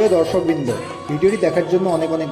প্রিয় দর্শকবৃন্দ ভিডিওটি দেখার জন্য অনেক অনেক